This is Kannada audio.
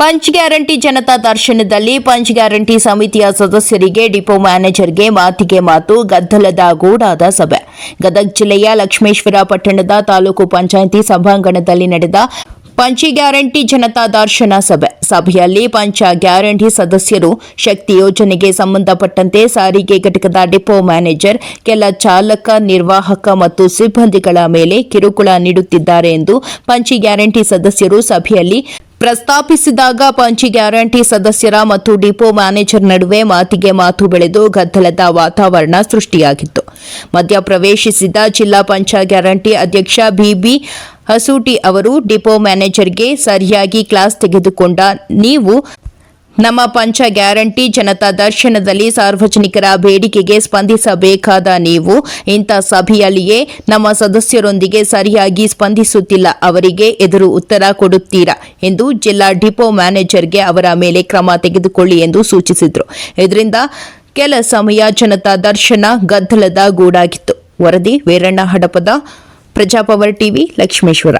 ಪಂಚ್ ಗ್ಯಾರಂಟಿ ಜನತಾ ದರ್ಶನದಲ್ಲಿ ಪಂಚ್ ಗ್ಯಾರಂಟಿ ಸಮಿತಿಯ ಸದಸ್ಯರಿಗೆ ಡಿಪೋ ಮ್ಯಾನೇಜರ್ಗೆ ಮಾತಿಗೆ ಮಾತು, ಗದ್ದಲದ ಗೂಡಾದ ಸಭೆ. ಗದಗ ಜಿಲ್ಲೆಯ ಲಕ್ಷ್ಮೇಶ್ವರ ಪಟ್ಟಣದ ತಾಲೂಕು ಪಂಚಾಯಿತಿ ಸಭಾಂಗಣದಲ್ಲಿ ನಡೆದ ಪಂಚ ಗ್ಯಾರಂಟಿ ಜನತಾ ದರ್ಶನ ಸಭೆ. ಸಭೆಯಲ್ಲಿ ಪಂಚ ಗ್ಯಾರಂಟಿ ಸದಸ್ಯರು ಶಕ್ತಿ ಯೋಜನೆಗೆ ಸಂಬಂಧಪಟ್ಟಂತೆ ಸಾರಿಗೆ ಘಟಕದ ಡಿಪೋ ಮ್ಯಾನೇಜರ್, ಕೆಲ ಚಾಲಕ, ನಿರ್ವಾಹಕ ಮತ್ತು ಸಿಬ್ಬಂದಿಗಳ ಮೇಲೆ ಕಿರುಕುಳ ನೀಡುತ್ತಿದ್ದಾರೆ ಎಂದು ಪಂಚ ಗ್ಯಾರಂಟಿ ಸದಸ್ಯರು ಸಭೆಯಲ್ಲಿ ಪ್ರಸ್ತಾಪಿಸಿದಾಗ ಪಂಚಿ ಗ್ಯಾರಂಟಿ ಸದಸ್ಯರ ಮತ್ತು ಡಿಪೋ ಮ್ಯಾನೇಜರ್ ನಡುವೆ ಮಾತಿಗೆ ಮಾತು ಬೆಳೆದು ಗದ್ದಲದ ವಾತಾವರಣ ಸೃಷ್ಟಿಯಾಗಿತ್ತು. ಮಧ್ಯಪ್ರವೇಶಿಸಿದ ಜಿಲ್ಲಾ ಪಂಚ ಗ್ಯಾರಂಟಿ ಅಧ್ಯಕ್ಷ ಬಿಬಿ ಹಸೂಟಿ ಅವರು ಡಿಪೋ ಮ್ಯಾನೇಜರ್ಗೆ ಸರಿಯಾಗಿ ಕ್ಲಾಸ್ ತೆಗೆದುಕೊಂಡ ನೀವು ನಮ್ಮ ಪಂಚ ಗ್ಯಾರಂಟಿ ಜನತಾ ದರ್ಶನದಲ್ಲಿ ಸಾರ್ವಜನಿಕರ ಬೇಡಿಕೆಗೆ ಸ್ಪಂದಿಸಬೇಕಾದ ನೀವು ಇಂಥ ಸಭೆಯಲ್ಲಿಯೇ ನಮ್ಮ ಸದಸ್ಯರೊಂದಿಗೆ ಸರಿಯಾಗಿ ಸ್ಪಂದಿಸುತ್ತಿಲ್ಲ, ಅವರಿಗೆ ಎದುರು ಉತ್ತರ ಕೊಡುತ್ತೀರಾ ಎಂದು ಜಿಲ್ಲಾ ಡಿಪೋ ಮ್ಯಾನೇಜರ್ಗೆ ಅವರ ಮೇಲೆ ಕ್ರಮ ತೆಗೆದುಕೊಳ್ಳಿ ಎಂದು ಸೂಚಿಸಿದರು. ಇದರಿಂದ ಕೆಲ ಸಮಯ ಜನತಾ ದರ್ಶನ ಗದ್ದಲದ ಗೂಡಾಗಿತ್ತು. ವರದಿ ವೀರಣ್ಣ ಹಡಪದ, ಪ್ರಜಾಪವರ್ ಟಿವಿ, ಲಕ್ಷ್ಮೇಶ್ವರ.